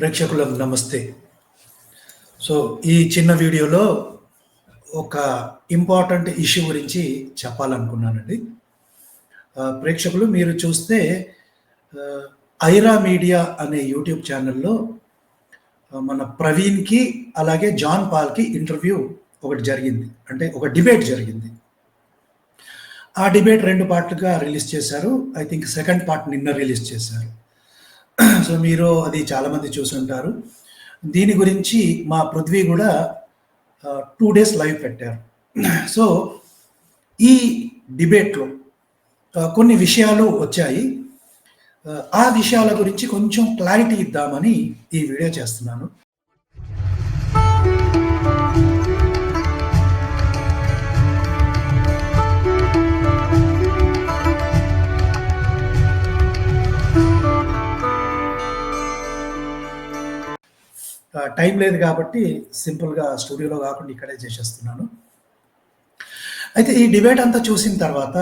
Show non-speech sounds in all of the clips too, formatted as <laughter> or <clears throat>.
ప్రేక్షకులకు నమస్తే. సో ఈ చిన్న వీడియోలో ఒక ఇంపార్టెంట్ ఇష్యూ గురించి చెప్పాలనుకున్నానండి. ప్రేక్షకులు మీరు చూస్తే ఐరా మీడియా అనే యూట్యూబ్ ఛానల్లో మన ప్రవీణ్కి అలాగే జాన్ పాల్కి ఇంటర్వ్యూ ఒకటి జరిగింది. అంటే ఒక డిబేట్ జరిగింది. ఆ డిబేట్ రెండు పార్ట్లుగా రిలీజ్ చేశారు. ఐ థింక్ సెకండ్ పార్ట్ నిన్న రిలీజ్ చేశారు. <clears throat> సో మీరు అది చాలామంది చూసుంటారు. దీని గురించి మా పృథ్వీ కూడా టూ డేస్ లైవ్ పెట్టారు. <clears throat> సో ఈ డిబేట్లో కొన్ని విషయాలు వచ్చాయి. ఆ విషయాల గురించి కొంచెం క్లారిటీ ఇద్దామని ఈ వీడియో చేస్తున్నాను. టైం లేదు కాబట్టి సింపుల్గా స్టూడియోలో కాకుండా ఇక్కడే చేసేస్తున్నాను. అయితే ఈ డిబేట్ అంతా చూసిన తర్వాత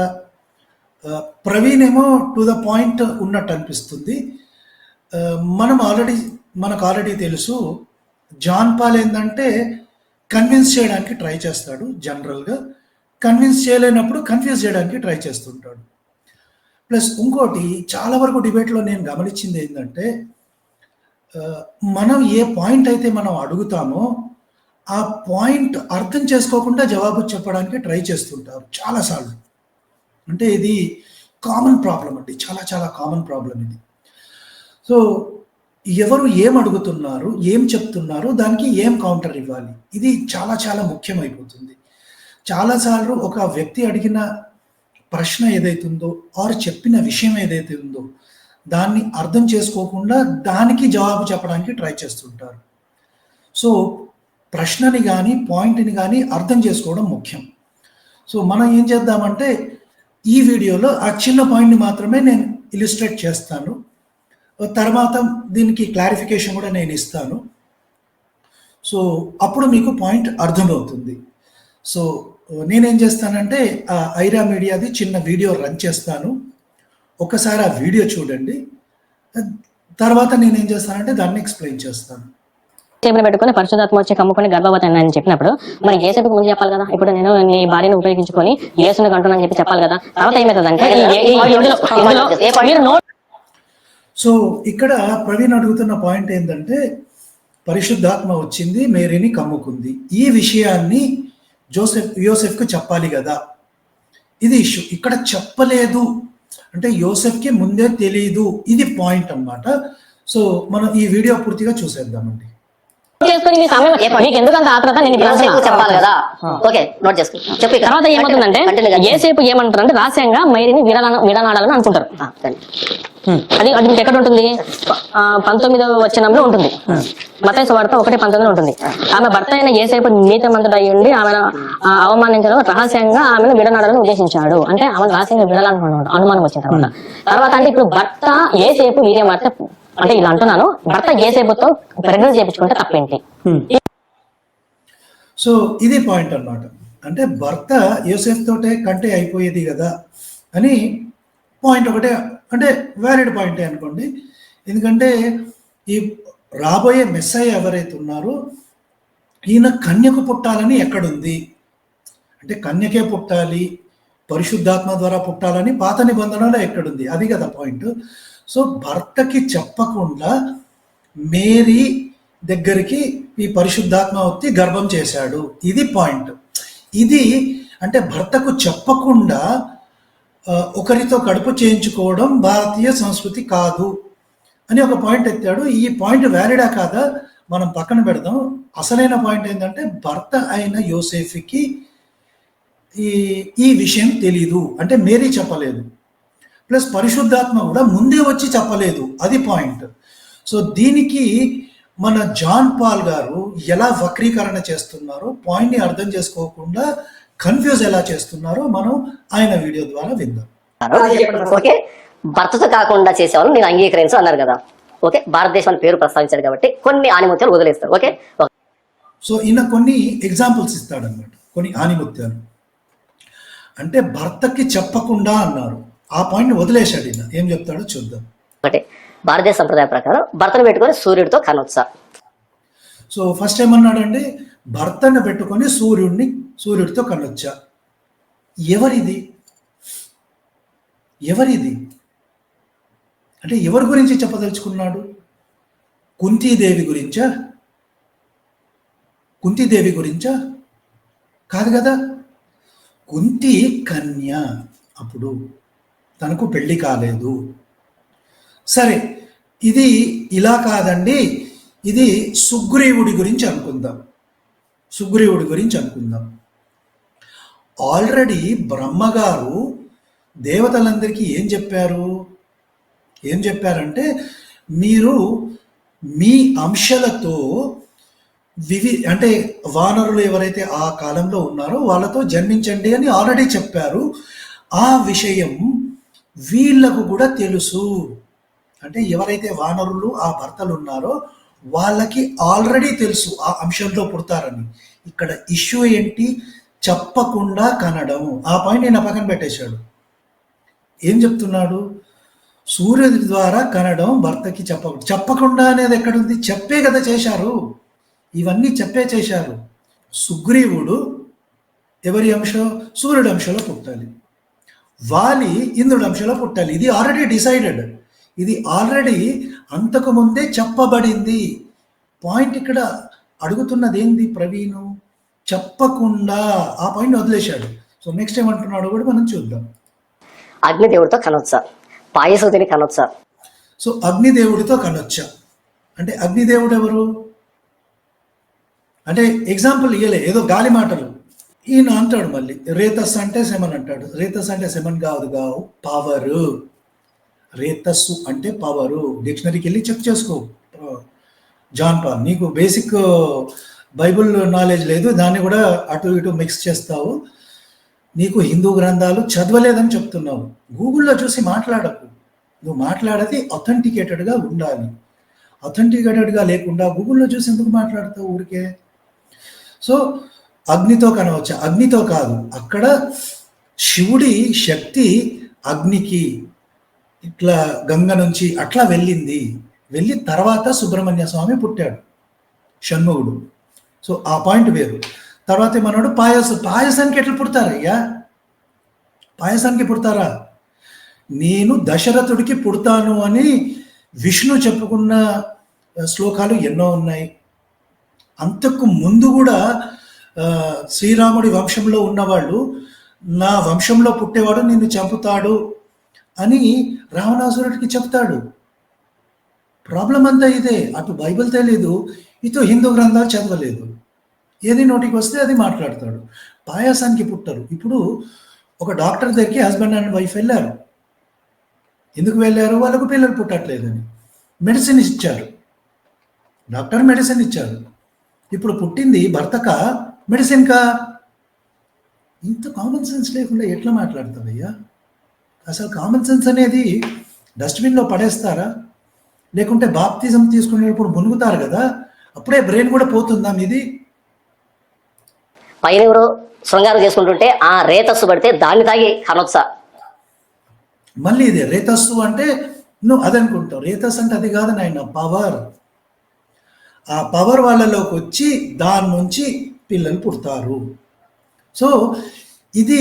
ప్రవీణ్ ఏమో టు ద పాయింట్ ఉన్నట్టు అనిపిస్తుంది. మనం ఆల్రెడీ మనకు ఆల్రెడీ తెలుసు జాన్ పాల్ ఏంటంటే కన్విన్స్ చేయడానికి ట్రై చేస్తాడు జనరల్గా కన్విన్స్ చేయలేనప్పుడు కన్ఫ్యూజ్ చేయడానికి ట్రై చేస్తుంటాడు. ప్లస్ ఇంకోటి చాలా వరకు డిబేట్లో నేను గమనించింది ఏంటంటే మనం ఏ పాయింట్ అయితే మనం అడుగుతామో ఆ పాయింట్ అర్థం చేసుకోకుండా జవాబు చెప్పడానికి ట్రై చేస్తుంటారు చాలాసార్లు. అంటే ఇది కామన్ ప్రాబ్లం అండి. చాలా చాలా కామన్ ప్రాబ్లం ఇది. సో ఎవరు ఏం అడుగుతున్నారు ఏం చెప్తున్నారు దానికి ఏం కౌంటర్ ఇవ్వాలి? ఇది చాలా చాలా ముఖ్యమైపోతుంది. చాలాసార్లు ఒక వ్యక్తి అడిగిన ప్రశ్న ఏదైతుందో ఆర్ చెప్పిన విషయం ఏదైతే ఉందో దాన్ని అర్థం చేసుకోకుండా దానికి జవాబు చెప్పడానికి ట్రై చేస్తుంటారు. సో ప్రశ్నని కానీ పాయింట్ని కానీ అర్థం చేసుకోవడం ముఖ్యం. సో మనం ఏం చేద్దామంటే ఈ వీడియోలో ఆ చిన్న పాయింట్ని మాత్రమే నేను ఇలిస్ట్రేట్ చేస్తాను. తర్వాత దీనికి క్లారిఫికేషన్ కూడా నేను ఇస్తాను. సో అప్పుడు మీకు పాయింట్ అర్థమవుతుంది. సో నేనేం చేస్తానంటే ఆ ఐరా మీడియాది చిన్న వీడియో రన్ చేస్తాను. ఒకసారి ఆ వీడియో చూడండి. తర్వాత నేనేం చేస్తానంటే దాన్ని ఎక్స్ప్లెయిన్ చేస్తాను. టేబుల్ పెట్టుకుని పరిశుధాత్మ వచ్చి కమ్ముకొని గర్భవతి అని చెప్పినప్పుడు మరి ఏసేపుకు ముందు చెప్పాలి కదా? ఇప్పుడు నేను నీ భార్యను ఉపయోగించుకొని యేసుని కంటున్నాను చెప్పి చెప్పాలి కదా? తర్వాత ఏమవుతుందంటే సో ఇక్కడ ప్రవీణ్ అడుగుతున్న పాయింట్ ఏంటంటే పరిశుద్ధాత్మ వచ్చింది మేరీని కమ్ముకుంది. ఈ విషయాన్ని జోసెఫ్ యోసెఫ్కు చెప్పాలి కదా. ఇది ఇష్యూ. ఇక్కడ చెప్పలేదు. అంటే యోసెఫ్కి ముందే తెలియదు ఇది పాయింట్ అన్నమాట. సో మనం ఈ వీడియో పూర్తిగా చూసేద్దామండి. చేసుకుని మీ సమయం మీకు ఎందుకు అంత ఆత్రత? నేను ఇప్పుడు యోసేపు అంటున్నా. చెప్పాలి కదా? ఓకే నోట్ చేసుకో. చెప్పు ఇక. తర్వాత ఏమవుతుందంటే Continue గా చెప్పు. ఏసేపు ఏమంటారంటే రహస్యంగా మైరిని విడనాడ విడనాడాలని అనుకుంటారు. ఆ. అది అది మీకు ఎక్కడ ఉంటుంది ఆ, పంతొమ్మిదవ వచనంలో ఉంటుంది. మతైసు వార్త ఒకటి పంతొమ్మిదిలో ఉంటుంది. ఆమె భర్త అయిన ఏసేపు నీతిమంతుడు అయి ఉండి ఆమెను ఆ, అవమానించడం రహస్యంగా ఆమెను విడనాడాలని ఉద్దేశించాడు. అంటే ఆమె రహస్యంగా విడాలనుకున్నాడు అనుమానం వచ్చిన తర్వాత. తర్వాత అంటే ఇప్పుడు భర్త ఏసేపు వీర్యం అంటే అంటే ఇలా అంటున్నాను భర్త ఏసేపుతో ప్రెగ్నెన్సీ చేయించుకుంటే తప్పేంటి? సో ఇది పాయింట్ అన్నమాట. అంటే భర్త యోసెఫ్ తోటే కంటే అయిపోయేది కదా అని పాయింట్ ఒకటే అంటే వ్యాలిడ్ పాయింటే అనుకోండి. ఎందుకంటే ఈ రాబోయే మెస్సయ్య ఎవరైతే ఉన్నారో ఈయన కన్యకు పుట్టాలని ఎక్కడుంది? అంటే కన్యకే పుట్టాలి పరిశుద్ధాత్మ ద్వారా పుట్టాలని పాత నిబంధనలో ఎక్కడుంది? అది కదా పాయింట్. సో భర్తకి చెప్పకుండా మేరీ దగ్గరికి ఈ పరిశుద్ధాత్మ వచ్చి గర్భం చేశాడు. ఇది పాయింట్. ఇది అంటే భర్తకు చెప్పకుండా ఒకరితో కడుపు చేయించుకోవడం భారతీయ సంస్కృతి కాదు అని ఒక పాయింట్ ఎత్తాడు. ఈ పాయింట్ వ్యాలిడా కాదా? మనం పక్కన పెడదాం. అసలైన పాయింట్ ఏంటంటే భర్త అయిన యోసేఫ్కి ఈ ఈ విషయం తెలీదు. అంటే మేరీ చెప్పలేదు. ప్లస్ పరిశుద్ధాత్మ కూడా ముందే వచ్చి చెప్పలేదు. అది పాయింట్. సో దీనికి మన జాన్ పాల్ గారు ఎలా వక్రీకరణ చేస్తున్నారో పాయింట్ని అర్థం చేసుకోకుండా కన్ఫ్యూజ్ ఎలా చేస్తున్నారో మనం ఆయన వీడియో ద్వారా విందాం. ఓకే. భర్తతో కాకుండా చేసేవాళ్ళు నేను అంగీకరించు అన్నారు కదా. ఓకే. భారతదేశం పేరు ప్రస్తావించాడు కాబట్టి కొన్ని ఆనిముత్యాలు వదిలేస్తారు. ఓకే? ఓకే. సో ఈయన కొన్ని ఎగ్జాంపుల్స్ ఇస్తాడనమాట కొన్ని ఆనిముత్యాలు. అంటే భర్తకి చెప్పకుండా అన్నారు. ఆ పాయింట్ వదిలేశాడు ఈయన. ఏం చెప్తాడో చూద్దాం. ఒకటి భారతదేశ సంప్రదాయ ప్రకారం భర్తను పెట్టుకొని సూర్యుడితో కనొచ్చా సో ఫస్ట్ ఏమన్నాడండి భర్తను పెట్టుకొని సూర్యుడిని సూర్యుడితో కనొచ్చా ఎవరిది? ఎవరిది? అంటే ఎవరి గురించి చెప్పదలుచుకున్నాడు? కుంతీదేవి గురించా? కుంతీదేవి గురించా? కాదు కదా? కుంతి కన్య అప్పుడు. తనకు పెళ్ళి కాలేదు. సరే ఇది ఇలా కాదండి. ఇది సుగ్రీవుడి గురించి అనుకుందాం. సుగ్రీవుడి గురించి అనుకుందాం. ఆల్రెడీ బ్రహ్మగారు దేవతలందరికీ ఏం చెప్పారు? ఏం చెప్పారంటే మీరు మీ అంశాలతో వివి అంటే వానరులు ఎవరైతే ఆ కాలంలో ఉన్నారో వాళ్ళతో జన్మించండి అని ఆల్రెడీ చెప్పారు. ఆ విషయం వీళ్ళకు కూడా తెలుసు. అంటే ఎవరైతే వానరులు ఆ భర్తలు ఉన్నారో వాళ్ళకి ఆల్రెడీ తెలుసు ఆ అంశంలో పుడతారని. ఇక్కడ ఇష్యూ ఏంటి? చెప్పకుండా కనడం. ఆ పాయింట్ నేను పక్కన పెట్టేశాడు. ఏం చెప్తున్నాడు? సూర్యుడి ద్వారా కనడం భర్తకి చెప్ప చెప్పకుండా అనేది ఎక్కడుంది? చెప్పే కదా చేశారు. ఇవన్నీ చెప్పే చేశారు. సుగ్రీవుడు ఎవరి అంశం? సూర్యుడి అంశంలో పుట్టాలి. వాలి ఇంద్రుడి అంశంలో పుట్టాలి. ఇది ఆల్రెడీ డిసైడెడ్ ఇది ఆల్రెడీ అంతకు ముందే చెప్పబడింది. పాయింట్ ఇక్కడ అడుగుతున్నది ఏంది ప్రవీణు? చెప్పకుండా. ఆ పాయింట్ వదిలేశాడు. సో నెక్స్ట్ ఏమంటున్నాడు కూడా మనం చూద్దాం. అగ్నిదేవుడితో కనొచ్చా పాయసతిని కనొచ్చా సో అగ్నిదేవుడితో కనొచ్చా అంటే అగ్నిదేవుడు ఎవరు? అంటే ఎగ్జాంపుల్ ఇయ్యలే. ఏదో గాలి మాటలు ఈయన అంటాడు మళ్ళీ రేతస్ అంటే సెమన్ అంటాడు. రేతస్ అంటే సెమన్ కాదు కావు పవర్. రేతస్సు అంటే పవరు. డిక్షనరీకి వెళ్ళి చెక్ చేసుకో. జాన్ పాల్ నీకు బేసిక్ బైబుల్ నాలెడ్జ్ లేదు దాన్ని కూడా అటు ఇటు మిక్స్ చేస్తావు. నీకు హిందూ గ్రంథాలు చదవలేదని చెప్తున్నావు. గూగుల్లో చూసి మాట్లాడకు. నువ్వు మాట్లాడేది అథెంటికేటెడ్గా ఉండాలి. అథెంటికేటెడ్గా లేకుండా గూగుల్లో చూసి ఎందుకు మాట్లాడతావు ఊరికే? సో అగ్నితో కనవచ్చు. అగ్నితో కాదు. అక్కడ శివుడి శక్తి అగ్నికి ఇట్లా గంగ నుంచి అట్లా వెళ్ళింది. వెళ్ళి తర్వాత సుబ్రహ్మణ్య స్వామి పుట్టాడు. షణ్ముగుడు. సో ఆ పాయింట్ వేరు. తర్వాత మనోడు పాయసం. పాయసానికి ఎట్లా పుడతారయ్యా పాయసానికి పుడతారా? నేను దశరథుడికి పుడతాను అని విష్ణు చెప్పుకున్న శ్లోకాలు ఎన్నో ఉన్నాయి. అంతకు ముందు కూడా శ్రీరాముడి వంశంలో ఉన్నవాళ్ళు నా వంశంలో పుట్టేవాడు నిన్ను చంపుతాడు అని రావణాసురుడికి చెప్తాడు. ప్రాబ్లం అంతా ఇదే. అటు బైబిల్ తెలియదు ఇటు హిందూ గ్రంథాలు చదవలేదు. ఏది నోటికి వస్తే అది మాట్లాడతాడు. పాయాసానికి పుట్టరు. ఇప్పుడు ఒక డాక్టర్ దగ్గరికి హస్బెండ్ అండ్ వైఫ్ వెళ్ళారు. ఎందుకు వెళ్ళారు? వాళ్ళకు పిల్లలు పుట్టట్లేదని. మెడిసిన్ ఇచ్చారు. డాక్టర్ మెడిసిన్ ఇచ్చారు. ఇప్పుడు పుట్టింది భర్తక మెడిసిన్కా ఇంత కామన్ సెన్స్ లేకుండా ఎట్లా మాట్లాడతావయ్యా? అసలు కామన్ సెన్స్ అనేది డస్ట్బిన్లో పడేస్తారా? లేకుంటే బాప్తిజం తీసుకునేటప్పుడు మునుగుతారు కదా? అప్పుడే బ్రెయిన్ కూడా పోతుందా మీది? పైన ఎవరో శృంగారం చేసుకుంటుంటే ఆ రేతస్సు పడితే దాన్ని తాగి కనొచ్చా మళ్ళీ ఇదే రేతస్సు అంటే నువ్వు అదనుకుంటావు రేతస్ అంటే అది కాదు నాయన పవర్ ఆ పవర్ వాళ్ళలోకి వచ్చి దాని నుంచి పిల్లలు పుడతారు. సో ఇది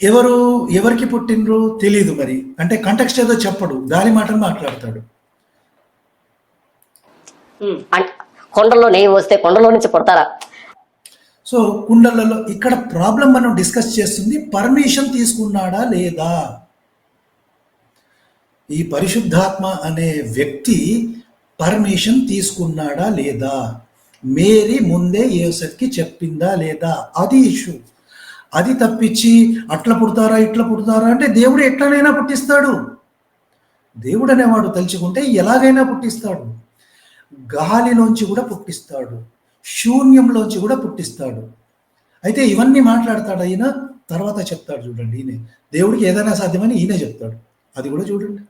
ఎవరు ఎవరికి పుట్టినరు తెలీదు మరి. అంటే కంటెక్స్ట్ ఏదో చెప్పడు గాలి మాటలు మాట్లాడతాడు. కొండల్లో నెయ్యి వస్తే కొండలో నుంచి పుడతారా? సో కుండలలో ఇక్కడ ప్రాబ్లం మనం డిస్కస్ చేస్తుంది పర్మిషన్ తీసుకున్నాడా లేదా? ఈ పరిశుద్ధాత్మ అనే వ్యక్తి పర్మిషన్ తీసుకున్నాడా లేదా? మేరీ ముందే యేసక్కి చెప్పిందా లేదా? అది ఇష్యూ. అది తప్పించి అట్లా పుడతారా ఇట్లా పుడతారా అంటే దేవుడు ఎట్లనైనా పుట్టిస్తాడు. దేవుడు అనేవాడు తలుచుకుంటే ఎలాగైనా పుట్టిస్తాడు. గాలిలోంచి కూడా పుట్టిస్తాడు. శూన్యంలోంచి కూడా పుట్టిస్తాడు. అయితే ఇవన్నీ మాట్లాడతాడు అయినా తర్వాత చెప్తాడు చూడండి ఈయన. దేవుడికి ఏదైనా సాధ్యమని ఈయనే చెప్తాడు. అది కూడా చూడండి.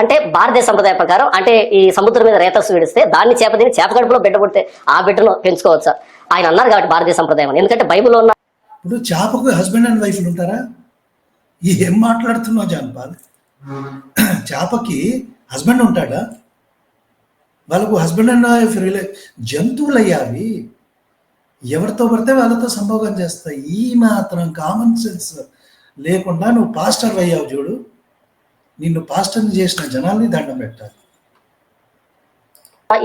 అంటే భారతీయ సంప్రదాయ ప్రకారం అంటే ఈ సముద్రం మీద రేతస్సు విడిస్తే దాన్ని చేప తిని చేప కడుపులో బిడ్డ పుడితే ఆ బిడ్డను పెంచుకోవచ్చా? ఆయన అన్నారు కాబట్టి భారతీయ సంప్రదాయం అని. ఎందుకంటే బైబిల్లో ఉన్న ఇప్పుడు చేపకు హస్బెండ్ అండ్ వైఫ్లు ఉంటారా? ఏం మాట్లాడుతున్నావు జాన్పాల్? చేపకి హస్బెండ్ ఉంటాడా? వాళ్ళకు హస్బెండ్ అండ్ వైఫ్ రిలే జంతువులయ్యా అవి ఎవరితో పడితే వాళ్ళతో సంభోగం చేస్తాయి. ఈ మాత్రం కామన్ సెన్స్ లేకుండా నువ్వు పాస్టర్ అయ్యావు చూడు. నిన్ను పాస్టర్ని చేసిన జనాల్ని దండం పెట్టాలి.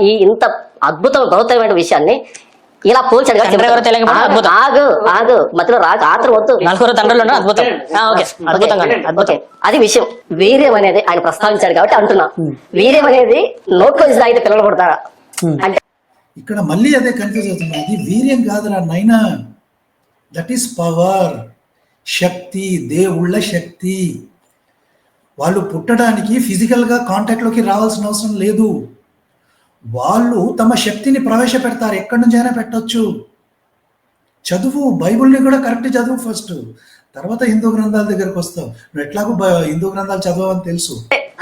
ఈ ఇంత అద్భుతం భౌతికమైన విషయాన్ని ఇలా పోల్చాడు ఆగు, అద్భుతం. ఆగు మధ్యలో రాకు ఆత్రం వద్దు. నలుగురు తండ్రులు అద్భుతం. ఆ, ఓకే. అద్భుతంగా ఉంది, ఓకే. అద్భుతం. అది విషయం. వీర్యం అనేది ఆయన ప్రస్తావించాడు కాబట్టి అంటున్నా. వీర్యం అనేది నోట్లో నుంచి తాగితే పిల్లలు పుడతారా? అంటే ఇక్కడ మళ్ళీ అదే కన్ఫ్యూజ్ అవుతుంది. అది వీర్యం కాదురా నైనా. దట్ ఈస్ పవర్ శక్తి దేవుళ్ళ శక్తి. వాళ్ళు పుట్టడానికి ఫిజికల్గా కాంటాక్ట్లోకి రావాల్సిన అవసరం లేదు. వాళ్ళు తమ శక్తిని ప్రవేశపెడతారు. ఎక్కడి నుంచైనా పెట్టొచ్చు. చదువు బైబిల్ని కూడా కరెక్ట్ చదువు ఫస్ట్. తర్వాత హిందూ గ్రంథాల దగ్గరకు వస్తావు. నువ్వు ఎట్లాగో హిందూ గ్రంథాలు చదవని తెలుసు.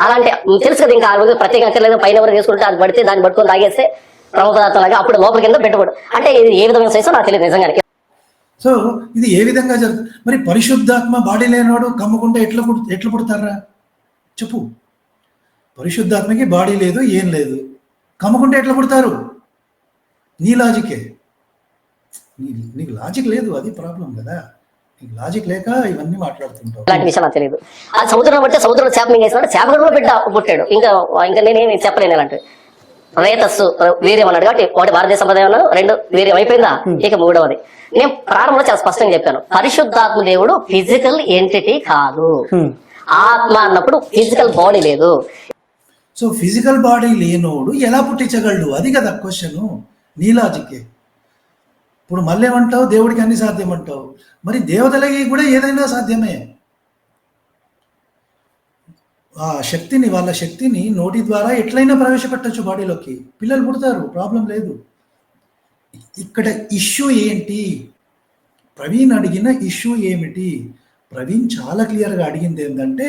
అలాంటి తెలుసు కదా ఇంకా రోజు ప్రత్యేక అక్కర్లేదు పైన ఎవరు చేసుకుంటే అది పడితే దాన్ని పట్టుకొని తాగేస్తే ప్రమపదార్థం లాగా అప్పుడు లోపల కింద పెట్టబడు అంటే ఇది ఏ విధమైన సైజో నాకు తెలియదు నిజంగానే. సో ఇది ఏ విధంగా జరుగుతుంది? మరి పరిశుద్ధాత్మ బాడీ లేనివాడు కమ్ముకుంటే ఎట్లా ఎట్లా పుడతారా చెప్పు. పరిశుద్ధాత్మకి బాడీ లేదు ఏం లేదు. కమ్ముకుంటే ఎట్లా పుడతారు? నీ లాజికే. నీ నీకు లాజిక్ లేదు అది ప్రాబ్లం కదా. నీకు లాజిక్ లేక ఇవన్నీ మాట్లాడుతుంటావు. ఇలాంటి విషయం నాకు తెలియదు ఆ సముద్రం బట్టి సముద్రంలో చేప మింగేసినాడు చేప గడుపులో బిడ్డ పుట్టాడు. ఇంకా ఇంకా నేనేమి చెప్పలేను ఇలాంటి రేతస్సు వీర్యం అన్నాడు కాబట్టి ఒకటి భారతీయ సంప్రదాయం అన్నాడు రెండు వీర్యం అయిపోయిందా? ఇక మూడవది. నేను ప్రారంభంలో చాలా స్పష్టంగా చెప్పాను. పరిశుద్ధాత్మ దేవుడు ఫిజికల్ ఎంటిటీ కాదు. ఆత్మ అన్నప్పుడు ఫిజికల్ బాడీ లేదు. సో ఫిజికల్ బాడీ లేనోడు ఎలా పుట్టించగలడు? అది కదా క్వశ్చన్ నీ లాజికే ఇప్పుడు మళ్ళీ ఏమంటావు దేవుడికి అన్ని సాధ్యం అంటావు మరి దేవతలకి కూడా ఏదైనా సాధ్యమే. ఆ శక్తిని వాళ్ళ శక్తిని నోటి ద్వారా ఎట్లయినా ప్రవేశపెట్టచ్చు బాడీలోకి. పిల్లలు పుడతారు ప్రాబ్లం లేదు. ఇక్కడ ఇష్యూ ఏంటి? ప్రవీణ్ అడిగిన ఇష్యూ ఏమిటి? ప్రవీణ్ చాలా క్లియర్గా అడిగింది ఏంటంటే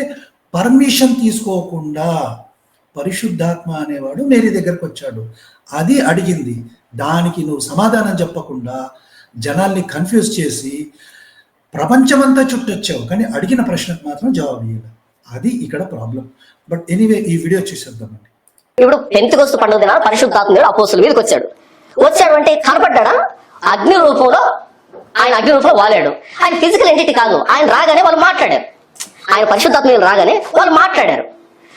పర్మిషన్ తీసుకోకుండా పరిశుద్ధాత్మ అనేవాడు మేరీ దగ్గరకు వచ్చాడు. అది అడిగింది. దానికి నువ్వు సమాధానం చెప్పకుండా జనాల్ని కన్ఫ్యూజ్ చేసి ప్రపంచమంతా చుట్టొచ్చావు. కానీ అడిగిన ప్రశ్నకు మాత్రం జవాబు ఇవ్వలేదు అది ఇక్కడ ప్రాబ్లం బట్ ఎనీవే ఈ వీడియో చూసేద్దామండి. ఇప్పుడు టెన్త్ పెంతుకొస్తు పండుగ దినాలు పరిశుద్ధాత్మ దేవుడు మీదకి వచ్చాడు. వచ్చాడు అంటే కనపడ్డా అగ్ని రూపంలో ఆయన అగ్ని రూపంలో వాలాడు. ఆయన ఫిజికల్ ఎంటిటీ కాదు. ఆయన రాగానే వాళ్ళు మాట్లాడారు. ఆయన పరిశుద్ధాత్మ రాగానే వాళ్ళు మాట్లాడారు.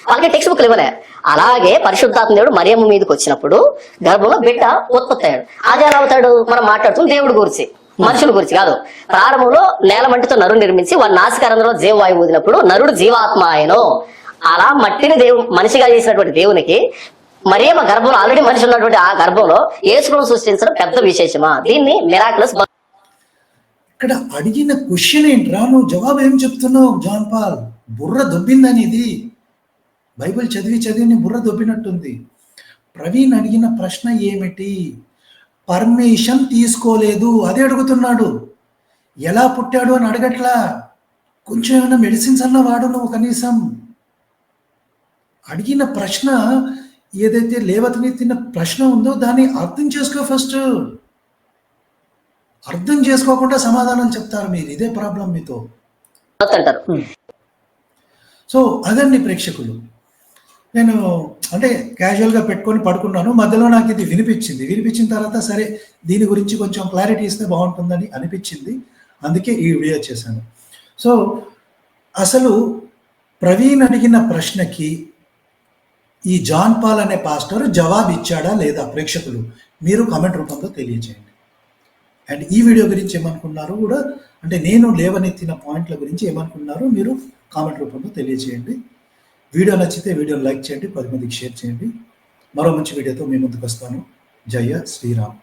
వాళ్ళకి టెక్స్ట్ బుక్లు ఇవ్వలే. అలాగే పరిశుద్ధాత్మ దేవుడు మరియమ్మ మీదకి వచ్చినప్పుడు గర్భంలో బిడ్డ ఉత్పత్తి అయ్యాడు అది అవుతాడు? మనం మాట్లాడుతుంది దేవుడి గురించి. మనుషుల గురించి కాదు. ప్రారంభంలో నేల మట్టితో నరుడు నిర్మించి వారి నాసికారంలో జీవవాయువు ఊదినప్పుడు నరుడు జీవాత్మ ఆయన. అలా మట్టిని దేవు మనిషిగా చేసినటువంటి దేవునికి మరియమ్మ గర్భంలో ఆల్రెడీ మనిషి ఉన్నటువంటి ఆ గర్భంలో ఏసుకుని సృష్టించడం పెద్ద విశేషమా? దీన్ని మిరాకులస్ ఇక్కడ అడిగిన క్వశ్చన్ ఏంట్రా నువ్వు జవాబు ఏం చెప్తున్నావు? జాన్ పాల్ బుర్ర దొబ్బిందని ఇది. బైబిల్ చదివి చదివి బుర్ర దొబ్బినట్టుంది. ప్రవీణ్ అడిగిన ప్రశ్న ఏమిటి? పర్మిషన్ తీసుకోలేదు. అదే అడుగుతున్నాడు. ఎలా పుట్టాడు అని అడగట్లా. కొంచెం ఏమైనా మెడిసిన్స్ అన్న వాడు నువ్వు కనీసం. అడిగిన ప్రశ్న ఏదైతే లేవతని తిన్న ప్రశ్న ఉందో దాన్ని అర్థం చేసుకో ఫస్ట్ అర్థం చేసుకోకుండా సమాధానం చెప్తారు మీరు. ఇదే ప్రాబ్లం మీతో. అంటారు. సో అదండి ప్రేక్షకులు. నేను అంటే క్యాజువల్గా పెట్టుకొని పడుకున్నాను. మధ్యలో నాకు ఇది వినిపించింది. వినిపించిన తర్వాత సరే దీని గురించి కొంచెం క్లారిటీ ఇస్తే బాగుంటుందని అనిపించింది. అందుకే ఈ వీడియో చేశాను. సో అసలు ప్రవీణ్ అడిగిన ప్రశ్నకి ఈ జాన్ పాల్ అనే పాస్టర్ జవాబు ఇచ్చాడా లేదా ప్రేక్షకులు? మీరు కామెంట్ రూపంలో తెలియజేయండి. అండ్ ఈ వీడియో గురించి ఏమనుకున్నారు కూడా అంటే నేను లేవనెత్తిన పాయింట్ల గురించి ఏమనుకున్నారు మీరు కామెంట్ రూపంలో తెలియజేయండి వీడియో నచ్చితే వీడియోని లైక్ చేయండి పది మందికి షేర్ చేయండి. మరో మంచి వీడియోతో మీ ముందుకు వస్తాను. జయ శ్రీరామ్.